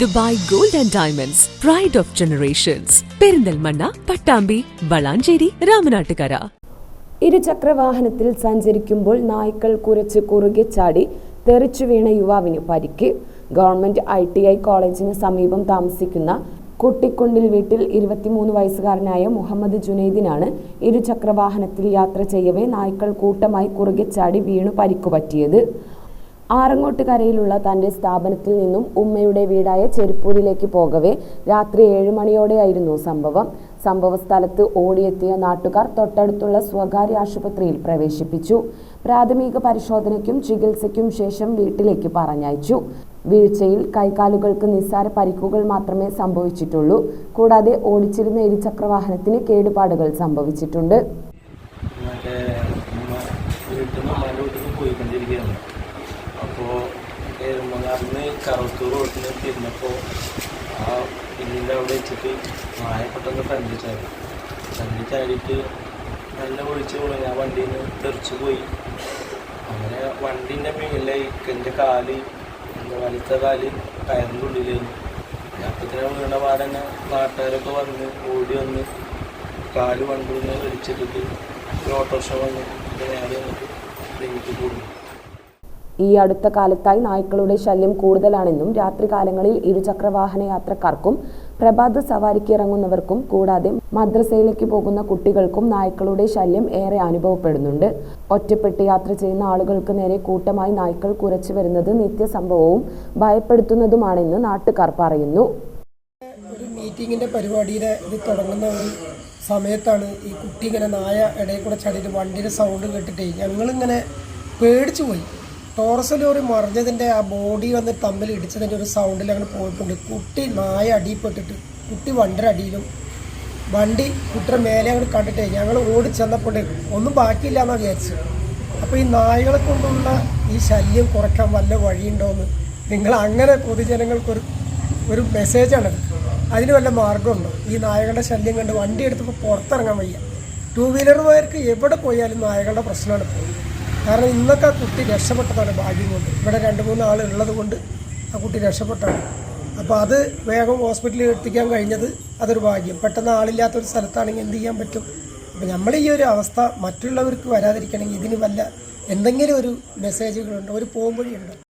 Dubai gold and diamonds pride of generations Perinthalmanna Pattambi Valanchery Ramanattukara. ഇരുചക്രവാഹനത്തിൽ സഞ്ചരിക്കുമ്പോൾ നായ്ക്കൾ കുരച്ച് കുറുകെ ചാടി തെറിച്ചു വീണ യുവാവിന് പരിക്ക്. ഗവൺമെന്റ് ഐ ടി ഐ കോളേജിന് സമീപം താമസിക്കുന്ന കുട്ടിക്കുണ്ടിൽ വീട്ടിൽ ഇരുപത്തിമൂന്ന് വയസ്സുകാരനായ മുഹമ്മദ് ജുനൈദിനാണ് ഇരുചക്രവാഹനത്തിൽ യാത്ര ചെയ്യവേ നായ്ക്കൾ കൂട്ടമായി കുറുകെ ചാടി വീണു പരിക്കുപറ്റിയത് ആറങ്ങോട്ടുകരയിലുള്ള തന്റെ സ്ഥാപനത്തിൽ നിന്നും ഉമ്മയുടെ വീടായ ചെരുപ്പൂരിലേക്ക് പോകവേ രാത്രി ഏഴ് മണിയോടെയായിരുന്നു സംഭവം. സംഭവ സ്ഥലത്ത് ഓടിയെത്തിയ നാട്ടുകാർ തൊട്ടടുത്തുള്ള സ്വകാര്യ ആശുപത്രിയിൽ പ്രവേശിപ്പിച്ചു. പ്രാഥമിക പരിശോധനയ്ക്കും ചികിത്സയ്ക്കും ശേഷം വീട്ടിലേക്ക് പറഞ്ഞയച്ചു. വീഴ്ചയിൽ കൈകാലുകൾക്ക് നിസ്സാര പരിക്കുകൾ മാത്രമേ സംഭവിച്ചിട്ടുള്ളൂ. കൂടാതെ ഓടിച്ചിരുന്ന ഇരുചക്രവാഹനത്തിന് കേടുപാടുകൾ സംഭവിച്ചിട്ടുണ്ട്. എരുമങ്ങാറിന് കറുത്തൂർ റോട്ടിൽ തിരിഞ്ഞപ്പോൾ ആ പിന്നിന്റെ അവിടെ വെച്ചിട്ട് നായ പെട്ടെന്ന് ഫ്രണ്ട് ചാടി. ഫ്രണ്ട് ചാടിയിട്ട് നല്ല ഒഴിച്ച് പോയി ഞാൻ വണ്ടിയിൽ നിന്ന് തെറിച്ച് പോയി. അങ്ങനെ വണ്ടീന്റെ മേലെ എന്റെ കാൽ എന്റെ വലുത്ത കാൽ ടയറിന്റെ ഉള്ളിലായിരുന്നു അപ്പത്തിനെ വീണ പാടന്നെ നാട്ടുകാരൊക്കെ വന്ന് ഓടി വന്ന് കാൽ വണ്ടിൽ നിന്ന് വലിച്ചിട്ടിട്ട് ഒരു ഓട്ടോറിക്ഷ വന്ന് നേരെ വന്നിട്ട് ക്ലിനിക്കിൽ കൂടുന്നു ഈ അടുത്ത കാലത്തായി നായ്ക്കളുടെ ശല്യം കൂടുതലാണെന്നും രാത്രികാലങ്ങളിൽ ഇരുചക്രവാഹന യാത്രക്കാർക്കും പ്രഭാത സവാരിക്ക് ഇറങ്ങുന്നവർക്കും കൂടാതെ മദ്രസയിലേക്ക് പോകുന്ന കുട്ടികൾക്കും നായ്ക്കളുടെ ശല്യം ഏറെ അനുഭവപ്പെടുന്നുണ്ട്. ഒറ്റപ്പെട്ട് യാത്ര ചെയ്യുന്ന ആളുകൾക്ക് നേരെ കൂട്ടമായി നായ്ക്കൾ കുരച്ചു വരുന്നത് നിത്യസംഭവവും ഭയപ്പെടുത്തുന്നതുമാണെന്ന് നാട്ടുകാർ പറയുന്നു. ഒരു മീറ്റിങ്ങിന്റെ പരിപാടിയിൽ ഇത് തുടങ്ങുന്ന ഒരു സമയത്താണ് ഈ കുട്ടി ഇങ്ങനെ നായ ഇടയിൽ കൂടെ ചടിയിട്ട് വണ്ടിയുടെ സൗണ്ട് കേട്ടിട്ടേ ഞങ്ങളിങ്ങനെ പേടിച്ചു പോയി. ടോറസ് ലോറി മറിഞ്ഞതിന്റെ ആ ബോഡി വന്ന് തമ്മിൽ ഇടിച്ചതിന്റെ ഒരു സൗണ്ടിൽ അങ്ങനെ പോയിട്ടുണ്ട്. കുട്ടി നായ അടിയിൽപ്പെട്ടിട്ട് കുട്ടി വണ്ടിയുടെ അടിയിലും വണ്ടി കുട്ടിയുടെ മേലെ അങ്ങോട്ട് കണ്ടിട്ടേ ഞങ്ങൾ ഓടി ചെന്നപ്പോൾ ഒന്നും ബാക്കിയില്ല എന്നാണ് വിചാരിച്ചു അപ്പോൾ ഈ നായകളെ കൊണ്ടുള്ള ഈ ശല്യം കുറയ്ക്കാൻ വല്ല വഴിയുണ്ടോയെന്ന് നിങ്ങൾ അങ്ങനെ പൊതുജനങ്ങൾക്കൊരു ഒരു മെസ്സേജാണത് അതിന് വല്ല മാർഗമുണ്ടോ ഈ നായകളുടെ ശല്യം കണ്ട് വണ്ടി എടുത്തപ്പോൾ പുറത്തിറങ്ങാൻ വയ്യ. ടൂ വീലർമാർക്ക് എവിടെ പോയാലും നായകളുടെ പ്രശ്നമാണ്. കാരണം ഇന്നൊക്കെ ആ കുട്ടി രക്ഷപ്പെട്ടതാണ് ഭാഗ്യം കൊണ്ട്. ഇവിടെ രണ്ട് മൂന്ന് ആൾ ഉള്ളത് കൊണ്ട് ആ കുട്ടി രക്ഷപ്പെട്ടാണ്. അപ്പോൾ അത് വേഗം ഹോസ്പിറ്റലിൽ എത്തിക്കാൻ കഴിഞ്ഞത് അതൊരു ഭാഗ്യം. പെട്ടെന്ന് ആളില്ലാത്തൊരു സ്ഥലത്താണെങ്കിൽ എന്ത് ചെയ്യാൻ പറ്റും? അപ്പോൾ നമ്മൾ ഈ ഒരു അവസ്ഥ മറ്റുള്ളവർക്ക് വരാതിരിക്കണമെങ്കിൽ ഇതിന് വല്ല എന്തെങ്കിലും ഒരു മെസ്സേജുകളുണ്ടോ ഒരു പോകുമ്പോഴുണ്ടോ